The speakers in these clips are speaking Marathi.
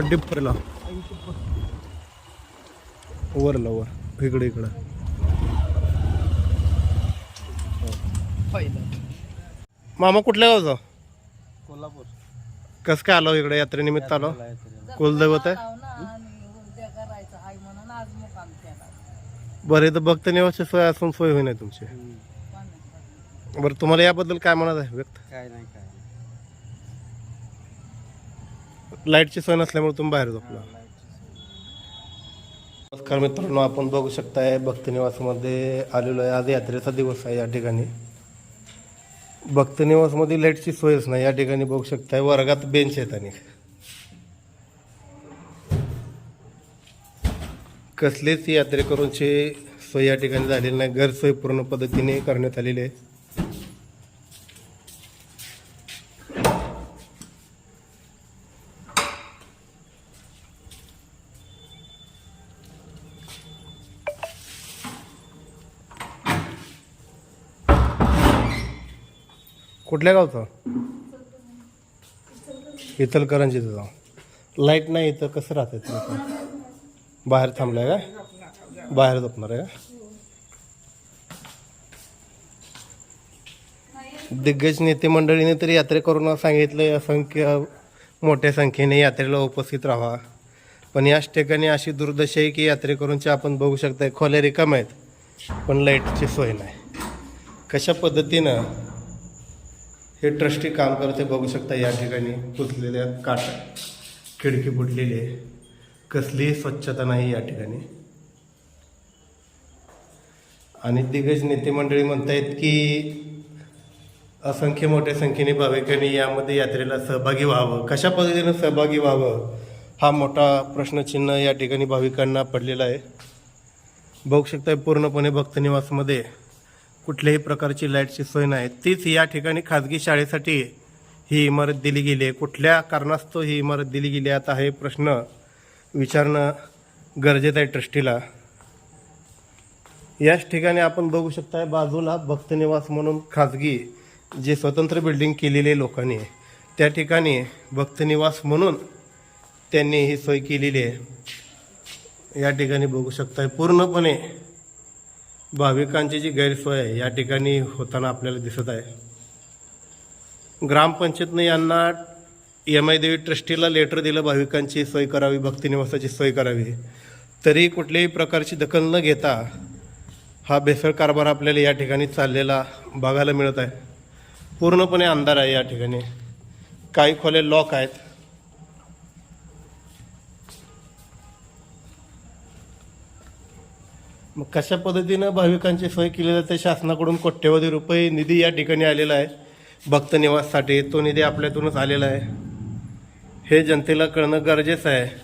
डिप्परला वरला वर. इकडे इकडं. मामा कुठल्या गावचा? कोल्हापूर. कसं काय आलो इकडे? यात्रेनिमित्त आलो. कुलदैवत आहे? बरं इथं भक्त निवासी सोय असून सोय होईना तुमची. बरं तुम्हाला याबद्दल काय म्हणत आहे? व्यक्त? काय नाही काय लाईटची सोय नसल्यामुळे तुम्ही बाहेर झोपला. नमस्कार मित्रांनो आपण बघू शकताय भक्तनिवासमध्ये आलेलो आहे आज यात्रेचा दिवस आहे या ठिकाणी. भक्तनिवासमध्ये लाईटची सोयच नाही या ठिकाणी बघू शकताय वर्गात बेंच आहेत आणि कसलीच यात्रेकरूंची सोय या ठिकाणी झालेली नाही. गैरसोय पूर्ण पद्धतीने करण्यात आलेली आहे. कुठल्या गावचं? इचलकरंजीचं जाऊ लाइट नाही इथं कसं राहतं तुम्ही बाहेर थांबलाय का बाहेर झोपणार आहे का? दिग्गज नेते मंडळीने तरी यात्रेकरूंना सांगितले असंख्य मोठ्या संख्येने यात्रेला उपस्थित राहा. पण याच ठिकाणी अशी दुर्दशा आहे की यात्रेकरूंच्या आपण बघू शकताय. खोल्या रिकाम आहेत पण लाईटची सोय नाही. कशा पद्धतीनं हे ट्रस्टी काम करते बघू शकता या ठिकाणी पुसलेल्या काट. खिडकी बुडलेली आहे. कसलीही स्वच्छता नाही या ठिकाणी. आणि दिग्गज नेते मंडळी म्हणतायत की असंख्य मोठ्या संख्येने भाविकांनी यामध्ये यात्रेला सहभागी व्हावं. कशा पद्धतीनं सहभागी व्हावं हा मोठा प्रश्नचिन्ह या ठिकाणी भाविकांना पडलेला आहे. बघू शकता पूर्णपणे भक्तनिवासमध्ये कुठल्याही प्रकारची लाईटची सोय नाही. तीच या ठिकाणी खाजगी शाळेसाठी ही इमारत दिली गेली आहे. कुठल्या कारणास्तव ही इमारत दिली गेली आहे आता हे प्रश्न विचारणं गरजेचं आहे ट्रस्टीला. याच ठिकाणी आपण बघू शकता बाजूला भक्तनिवास म्हणून खाजगी जे स्वतंत्र बिल्डिंग केलेली आहे लोकांनी त्या ठिकाणी भक्तनिवास म्हणून त्यांनी ही सोय केलेली आहे. या ठिकाणी बघू शकताय पूर्णपणे भाविकांची जी गैरसोय आहे या ठिकाणी होताना आपल्याला दिसत आहे. ग्रामपंचायतनं यांना एम आय देवी ट्रस्टीला लेटर दिलं भाविकांची सोय करावी भक्तिनिवासाची सोय करावी. तरी कुठल्याही प्रकारची दखल न घेता हा भेसळ कारभार आपल्याला या ठिकाणी चाललेला बघायला मिळत आहे. पूर्णपणे अंधार आहे या ठिकाणी. काही खोले लॉक आहेत. मग कशा पद्धतीनं भाविकांची सोय केली जाते? शासनाकडून कोट्यवधी रुपये निधी या ठिकाणी आलेला आहे. भक्त निवाससाठी तो निधी आपल्यातूनच आलेला आहे. हे जनतेला कळणं गरजेचं आहे.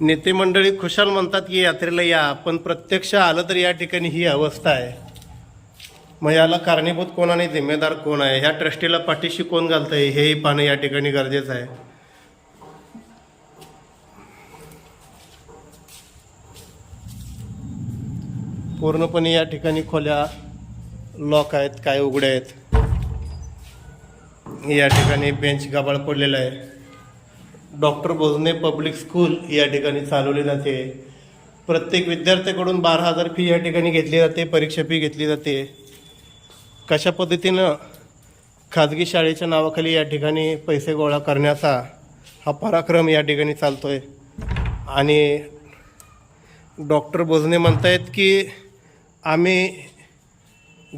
नेते मंडळी खुशाल म्हणतात की यात्रेला या पण प्रत्यक्ष आलं तर या ठिकाणी ही अवस्था आहे. मग याला कारणीभूत कोण आणि जिम्मेदार कोण आहे? ह्या ट्रस्टीला पाठीशी कोण घालतं आहे हेही पाहणं या ठिकाणी गरजेचं आहे. पूर्णपणे या ठिकाणी खोल्या लॉक आहेत काय उघड्या आहेत. या ठिकाणी बेंच गाबाळ पडलेला आहे. डॉक्टर भोजने पब्लिक स्कूल या ठिकाणी चालवली जाते. प्रत्येक विद्यार्थ्याकडून बारा हजार फी या ठिकाणी घेतली जाते परीक्षा फी घेतली जाते. कशा पद्धतीनं खाजगी शाळेच्या नावाखाली या ठिकाणी पैसे गोळा करण्याचा हा पराक्रम या ठिकाणी चालतो आहे आणि डॉक्टर भोजने म्हणतायत की आम्ही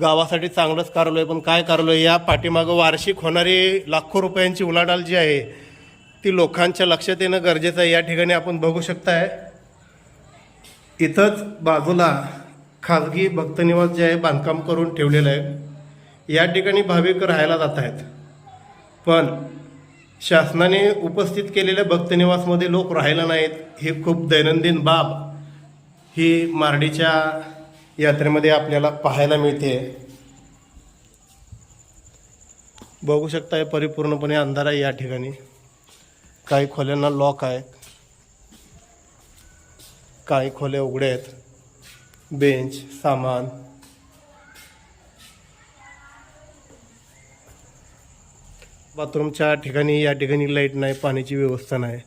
गावासाठी चांगलंच करलो आहे पण काय करलो आहे या पाठीमागं वार्षिक होणारी लाखो रुपयांची उलाढाल जी आहे ती लोकांच्या लक्षात येणं गरजेचं आहे. या ठिकाणी आपण बघू शकताय इथंच बाजूला खाजगी भक्तनिवास जे आहे बांधकाम करून ठेवलेलं आहे. या ठिकाणी भाविक राहायला जात आहेत. पण शासनाने उपस्थित केलेल्या भक्तनिवासमध्ये लोक राहायला नाहीत. ही खूप दैनंदिन बाब. ही मारडीच्या यात्रेमध्ये आपल्याला पाहायला मिळते. बघू शकताय परिपूर्णपणे अंधार आहे या ठिकाणी. काही खोल्यांना लॉक आहे काही खोल्या उघड्या आहेत. बेंच सामान. बाथरूमच्या ठिकाणी या ठिकाणी लाइट नाही पाण्याची व्यवस्था नाही.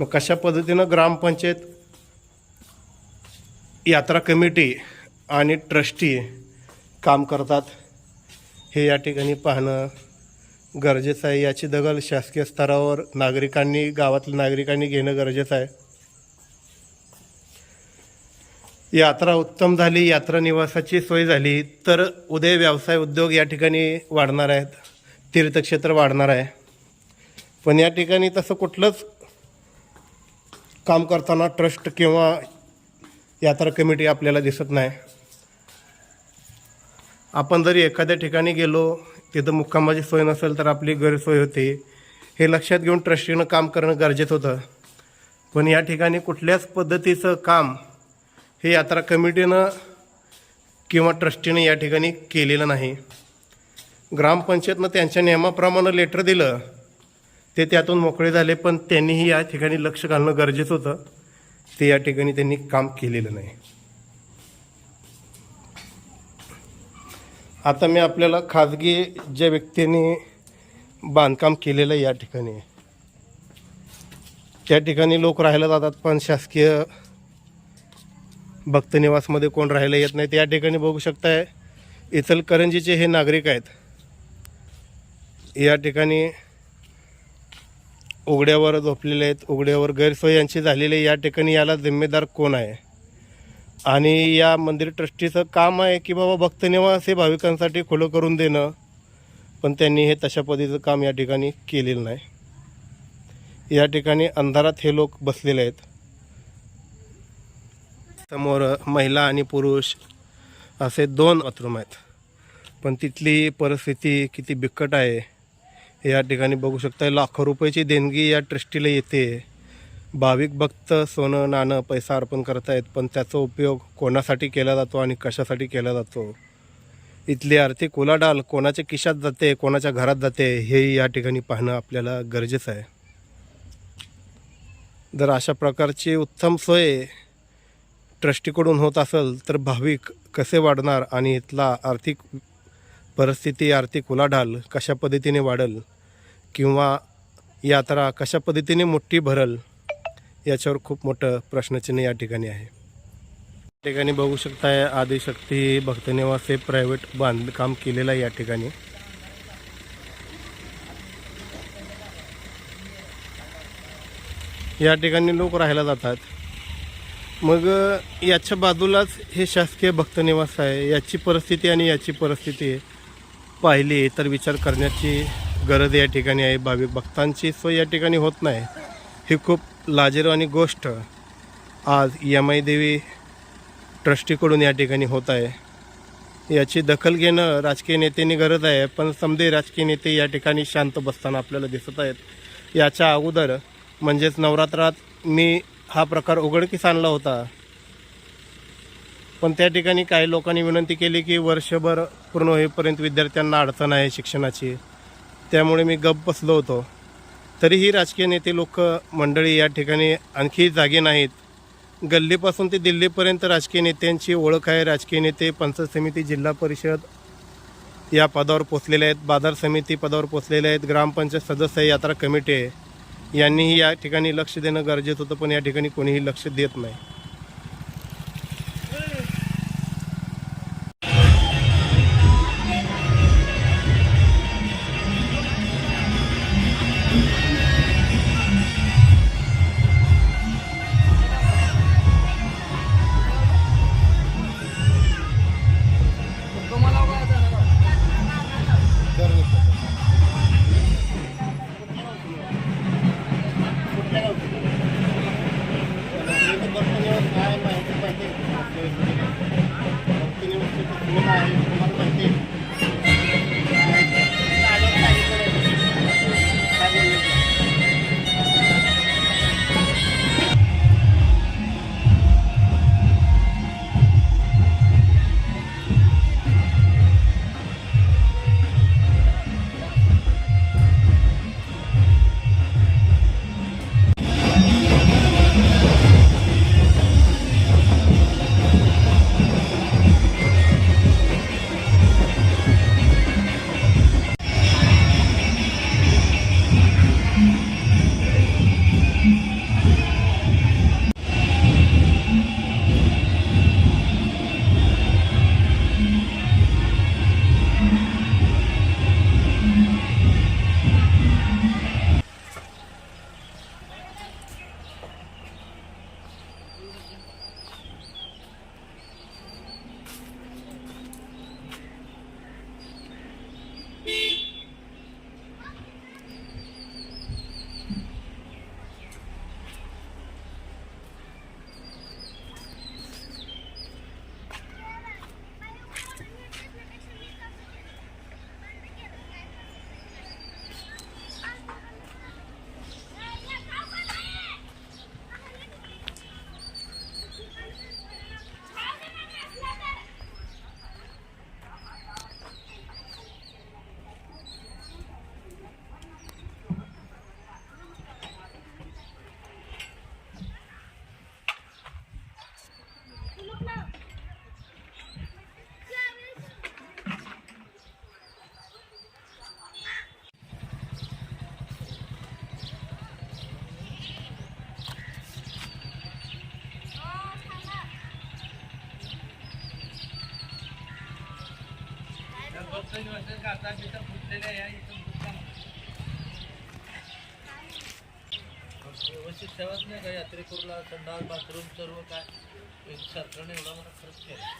मग कशा पद्धतीनं ग्रामपंचायत यात्रा कमिटी आणि ट्रस्टी काम करतात. हे या ठिकाणी पाहणं गरजेचं आहे. याची दखल शासकीय स्तरावर नागरिकांनी गावातल्या नागरिकांनी घेणं गरजेचं आहे. यात्रा उत्तम झाली यात्रा निवासाची सोय झाली तर उदय व्यवसाय उद्योग या ठिकाणी वाढणार आहेत. तीर्थक्षेत्र वाढणार आहे. पण या ठिकाणी तसं कुठलंच काम करताना ट्रस्ट किंवा यात्रा कमिटी आपल्याला दिसत नाही. आपण जरी एखाद्या ठिकाणी गेलो तिथं मुक्कामाची सोय नसेल तर आपली गैरसोय होते. हे लक्षात घेऊन ट्रस्टीनं काम करणं गरजेचं होतं. पण या ठिकाणी कुठल्याच पद्धतीचं काम हे यात्रा कमिटीनं किंवा ट्रस्टीनं या ठिकाणी केलेलं नाही. ग्रामपंचायतनं त्यांच्या नियमाप्रमाणे लेटर दिलं. ते त्यातून मोकळे झाले पण त्यांनीही या ठिकाणी लक्ष घालणं गरजेचं होतं. ते या ठिकाणी त्यांनी काम केलेलं नाही. आता मी आपल्याला खाजगी ज्या व्यक्तींनी बांधकाम केलेलं आहे या ठिकाणी त्या ठिकाणी लोक राहायला जातात पण शासकीय भक्तनिवासमध्ये कोण राहायला येत नाही त्या ठिकाणी बघू शकताय. इचलकरंजीचे हे नागरिक आहेत. या ठिकाणी उघड्यावर झोपलेले आहेत उघड्यावर गैरसोय यांची झालेली आहे. या ठिकाणी याला जिम्मेदार कोण आहे? आणि या मंदिर ट्रस्टीचं काम आहे की बाबा भक्तनिवास असे भाविकांसाठी खुलं करून देणं पण त्यांनी हे तशा पद्धतीचं काम या ठिकाणी केलेलं नाही. या ठिकाणी अंधारात हे लोक बसलेले आहेत. समोर महिला आणि पुरुष असे दोन बाथरूम आहेत. पण तिथली परिस्थिती किती बिकट आहे या ठिकाणी बघू शकता लाखो रुपयाची देणगी या ट्रस्टीला येते. भाविक भक्त सोनं नाणं पैसा अर्पण करतायत पण त्याचा उपयोग कोणासाठी केला जातो आणि कशासाठी केला जातो? इथली आर्थिक उलाढाल कोणाच्या किशात जाते कोणाच्या घरात जाते हे या ठिकाणी पाहणं आपल्याला गरजेचं आहे. जर अशा प्रकारची उत्तम सोय ट्रस्टीकडून होत असेल तर भाविक कसे वाढणार आणि इथला आर्थिक परिस्थिती आर्थिक उलाढाल कशा पद्धतीने वाढल किंवा यात्रा कशा पद्धतीने मोठी भरल याच्यावर खूप मोठं प्रश्नचिन्ह या ठिकाणी आहे. या ठिकाणी बघू शकताय आदिशक्ती भक्तनिवास हे प्रायव्हेट बांधकाम केलेलं आहे या ठिकाणी. या ठिकाणी लोक राहायला जातात. मग याच्या बाजूलाच हे शासकीय भक्तनिवास आहे. याची परिस्थिती आणि याची परिस्थिती पाहिली तर विचार करण्याची गरज या ठिकाणी आहे. भाविक भक्तांची सोय या ठिकाणी होत नाही. ही खूप लाजीरवाणी गोष्ट आज यमाई देवी ट्रस्टीकडून या ठिकाणी होत आहे. याची दखल घेणं राजकीय नेत्यांनी गरज आहे पण समजे राजकीय नेते या ठिकाणी शांत बसताना आपल्याला दिसत आहेत. याच्या अगोदर म्हणजेच नवरात्रात मी हा प्रकार उघडकीस आणला होता. पण त्या ठिकाणी काही लोकांनी विनंती केली की वर्षभर पूर्ण होईपर्यंत विद्यार्थ्यांना अडचण आहे शिक्षणाची. त्यामुळे मी गप्प बसलो होतो. तरीही राजकीय नेते लोक मंडळी या ठिकाणी आणखी जागे नाहीत. गल्लीपासून ते दिल्लीपर्यंत राजकीय नेत्यांची ओळख आहे. राजकीय नेते पंचायत समिती जिल्हा परिषद या पदावर पोचलेले आहेत. बाजार समिती पदावर पोचलेले आहेत. ग्रामपंचायत सदस्य यात्रा कमिटी आहे. यांनीही या ठिकाणी लक्ष देणं गरजेचं होतं पण या ठिकाणी कोणीही लक्ष देत नाही. व्यवस्थित ठेवत नाही का यात्रेकरूला संडास बाथरूम सर्व काय? एक सरकारने एवढा मला खर्च केला.